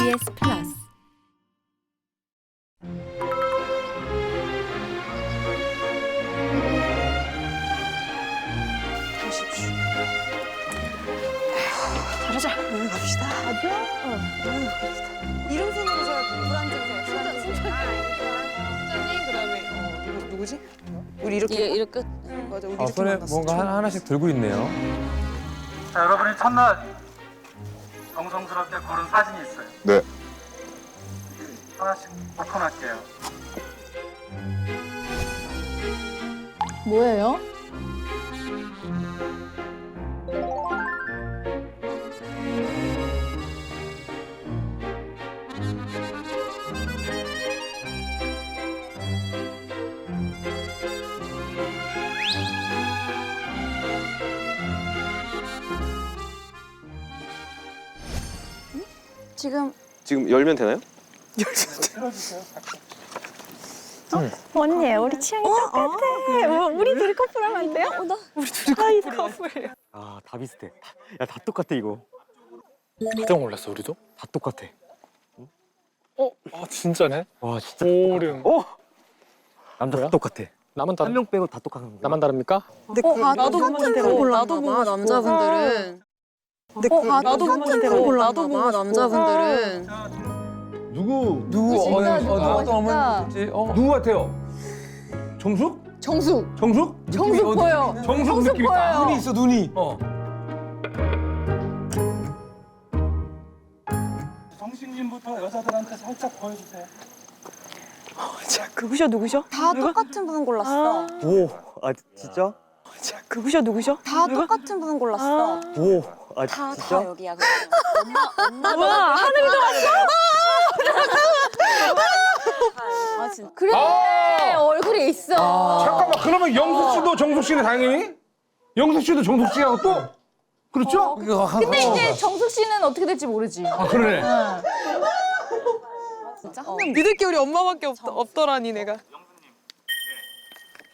KBS 플러스 가십시오. 잘하자. 응, 갑시다. 가죠? 응. 갑시다. 이름 순으로 저 불안 증세. 순전, 순전. 순전이 그다음에 어, 누구, 누구지? 우리 이렇게. 이게 이렇게 맞아, 우리 아, 이렇게 손에 만났어. 뭔가 하나, 하나씩 들고 있네요. 자, 여러분이 첫날 정성스럽게 고른 사진이 있어요. 네. 하나씩 오픈할게요. 뭐예요? 지금 지금 열면 되나요? 언니, 우리 취향이 똑같아. 뭐, 우리 둘이 커플하면 안 돼요? 어, 나 우리 둘이 커플. 아, 다 비슷해. 야, 다 똑같아, 이거. 깜짝 놀랐어, 우리도? 다 똑같아. 어? 아, 진짜네? 와, 진짜. 오름. 어? 남자 뭐야? 다 똑같아. 나만 한 다른, 명 빼고 다 똑같은 거야. 나만 다릅니까? 근데 그, 아, 나도 똑같은 거 나도 봐, 보고 남자분들은. 근데 어, 그, 아, 나도 똑같은 거 골랐나 봐, 남자분들은. 누구 누구? 진짜 어, 누구 어, 멋있다. 어머니지? 어. 누구 같아요? 정숙? 정숙. 정숙? 정숙 어디- 보여. 정숙, 정숙 느낌 있다. 보여요. 눈이 있어 눈이. 어. 정식님부터 여자들한테 살짝 보여주세요. 자, 그부셔 누구셔? 다 똑같은 분 골랐어. 오, 아, 진짜? 자, 그부셔 누구셔? 다 똑같은 분 골랐어. 오, 아, 다, 진짜? 다 여기야. 그냥. 엄마, 엄마. 와, 하늘도 왔어. 아, 진짜. 그래, 얼굴에 있어. 잠깐만 그러면 영숙 씨도 정숙 씨네 당연히? 영숙 씨도 정숙 씨하고 또? 그렇죠? 근데 이제 정숙 씨는 어떻게 될지 모르지. 아 그러네. 어. 믿을 게 우리 엄마밖에 없, 없더라니 내가.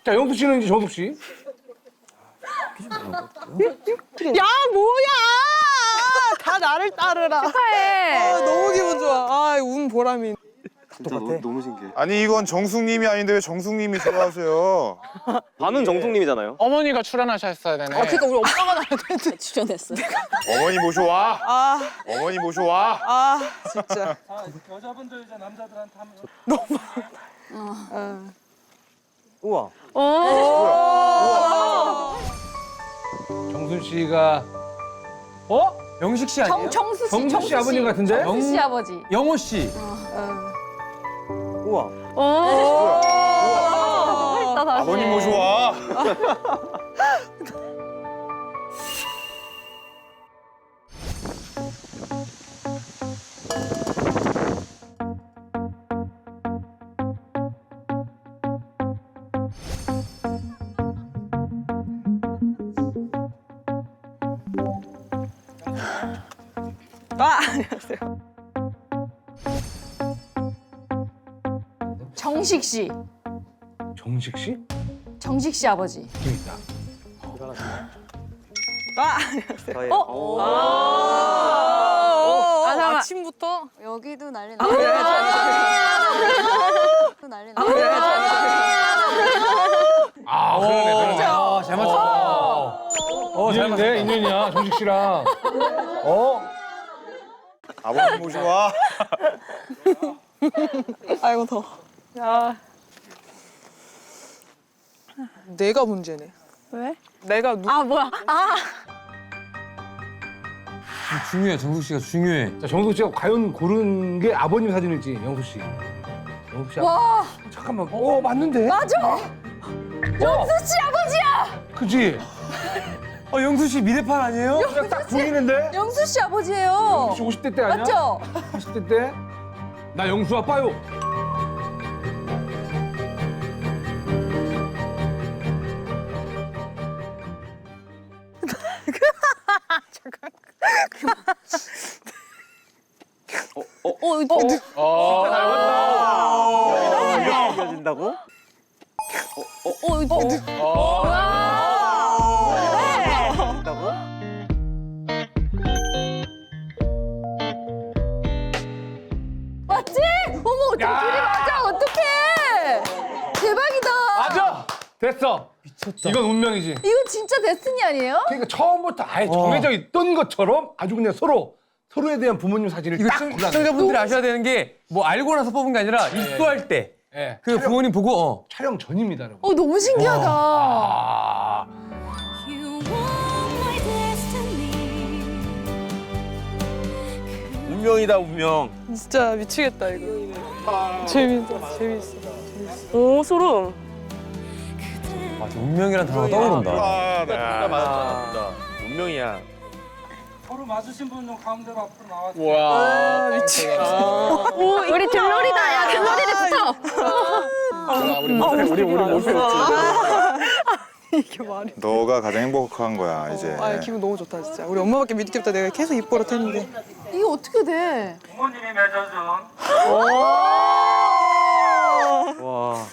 자 영숙 씨는 이제 정숙 씨. 야 뭐야! 다 나를 따르라. 축하해. 아, 너무 기분 좋아. 아, 운 보람이. 똑같아. 너무, 너무 신기해. 아니 이건 정숙님이 아닌데 왜 정숙님이 좋아하세요? 반은 정숙님이잖아요. 어머니가 출연하셨어야 되네. 아, 그러니까 우리 엄마가 되는데. 출연했어. 어머니 모셔와. 아, 어머니 모셔와. 아, 진짜. 자, 여자분들 이제 남자들한테 한번 아. 우와. 정순 씨가 어? 영식 씨 아니에요? 정, 정수 씨. 정숙 씨 아버님 같은데? 정수 씨 아버지. 영호 씨. 우와. 오. 했다 다시. 아버님 모셔와. 아, 안녕하세요. 정식 씨. 정식 씨? 정식 씨 아버지. 있다. 아, 안녕하세요. 저희. 어? 오. 아, 아, 잠깐만. 아침부터? 여기도 난리 아, 나. 여기도 난리 나. 아 그러네 그러네. 아, 잘 맞췄다. 어, 잘 인연인데 인연이야 정식 씨랑. 어? 아버님 모셔와. 아이고, 더워. 야. 내가 문제네. 왜? 내가 누... 아 뭐야? 아. 중요해, 정숙 씨가 중요해. 자 정숙 씨가 과연 고른 게 아버님 사진일지 영숙 씨. 영숙 씨. 와. 잠깐만. 어 맞는데? 맞아. 영숙 씨 아버지야. 그지? 어, 영수 씨 미래판 아니에요? 그냥 딱 보이는데? 영수 씨 아버지예요. 혹시 50대 때 아니야? 맞죠? 80대 때? 나 영수 아빠요. 어, 이거 어, 이겨진다고? 어, 이거 어. 이겨진다고? 됐어. 미쳤다. 이건 운명이지. 이거 진짜 데스니 아니에요? 그러니까 처음부터 아예 정해져 있던 것처럼 아주 그냥 서로 서로에 대한 부모님 사진을 이거 딱 시-. 시청자분들이 아셔야 되는 게 뭐 알고 나서 뽑은 게 아니라 입소할 때. 예. 그 부모님 보고 어. 촬영 전입니다, 여러분. 어 너무 신기하다. 아. 운명이다 운명. 진짜 미치겠다 이거. 재밌어, 재밌어. 오 소름. 운명이란 단어가 떠오른다. 진짜 맞아. 운명이야. 서로 맞으신 분좀 가운데로 앞으로 나와주세요. 와. 우리 들놀이다. 야 들놀이를 붙어. 우리 우리 우리 모습 이게 말이. 너가 가장 행복한 거야 이제. 아 기분 너무 좋다 진짜. 우리 엄마밖에 믿겠다. 내가 계속 입 버릇 했는데. 이게 어떻게 돼? 부모님이 맺어준 와.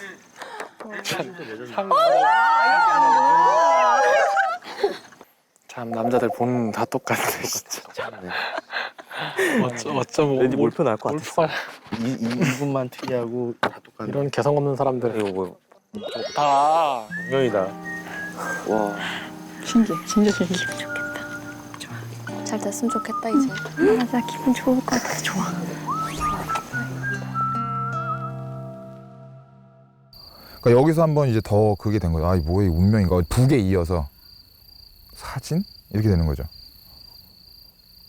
참 남자들 보는 다 똑같네 진짜. 어쩜 어쩜 왠지 몰표 나올 것 같아. 몰표가 이, 이 이분만 특이하고 다 똑같네. 이런 개성 없는 사람들 이거 뭐 좋다. 운명이다. 와. 신기해. 진짜 신기해. 잘 됐으면 좋겠다 이제. 맞아 기분 좋을 것 같아. 좋아. 그러니까 여기서 한번 이제 더 그게 된 거죠. 아, 뭐야, 이 운명인가? 두개 이어서 사진 이렇게 되는 거죠.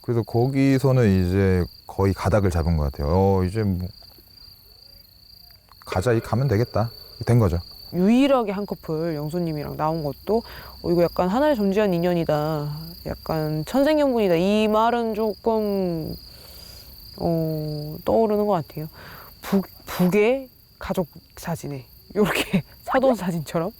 그래서 거기서는 이제 거의 가닥을 잡은 것 같아요. 어, 이제 뭐 가자, 이 가면 되겠다. 된 거죠. 유일하게 한 커플 영수님이랑 나온 것도 어, 이거 약간 하나의 존재한 인연이다. 약간 천생연분이다. 이 말은 조금 어, 떠오르는 것 같아요. 북, 북의 가족 사진에 이렇게 사돈 사진처럼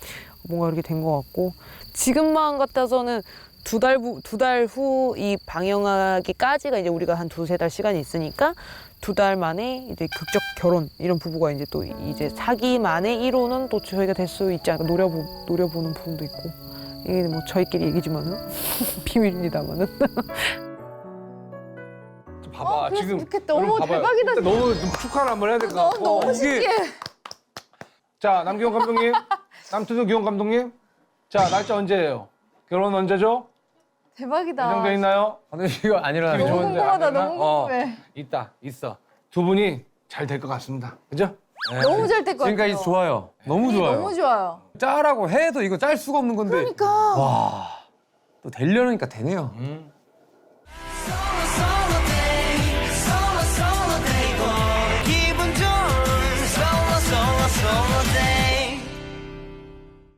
뭔가 이렇게 된 것 같고 지금 마음 같아서는 두달두달 후 이 방영하기까지가 이제 우리가 한 두세 달 시간이 있으니까 두 달 만에 이제 극적 결혼 이런 부부가 이제 또 이제 사기만의 1호는 또 저희가 될 수 있지 않을까 노려보 노려보는 부분도 있고 이게 뭐 저희끼리 얘기지만은 비밀입니다만은 봐봐 그랬으면 지금 좋겠다. 어머, 봐봐요. 대박이다, 너무 좀 축하를 한번 해야 될 것 같고 너무 이게- 신기해. 자 남기용 감독님, 남투정 기용 감독님, 자 날짜 언제예요? 결혼 언제죠? 대박이다. 예정돼 있나요? 근데 이거 안 일어나요. 기분 너무 좋은데 궁금하다. 안 되나? 너무 어, 궁금해. 있다 있어 두 분이 잘 될 것 같습니다. 그죠? 너무 잘 될 것 같아요. 지금까지 좋아요. 너무 좋아요. 너무 좋아요. 짜라고 해도 이거 짤 수가 없는 건데. 그러니까. 와. 또 되려니까 되네요. 음.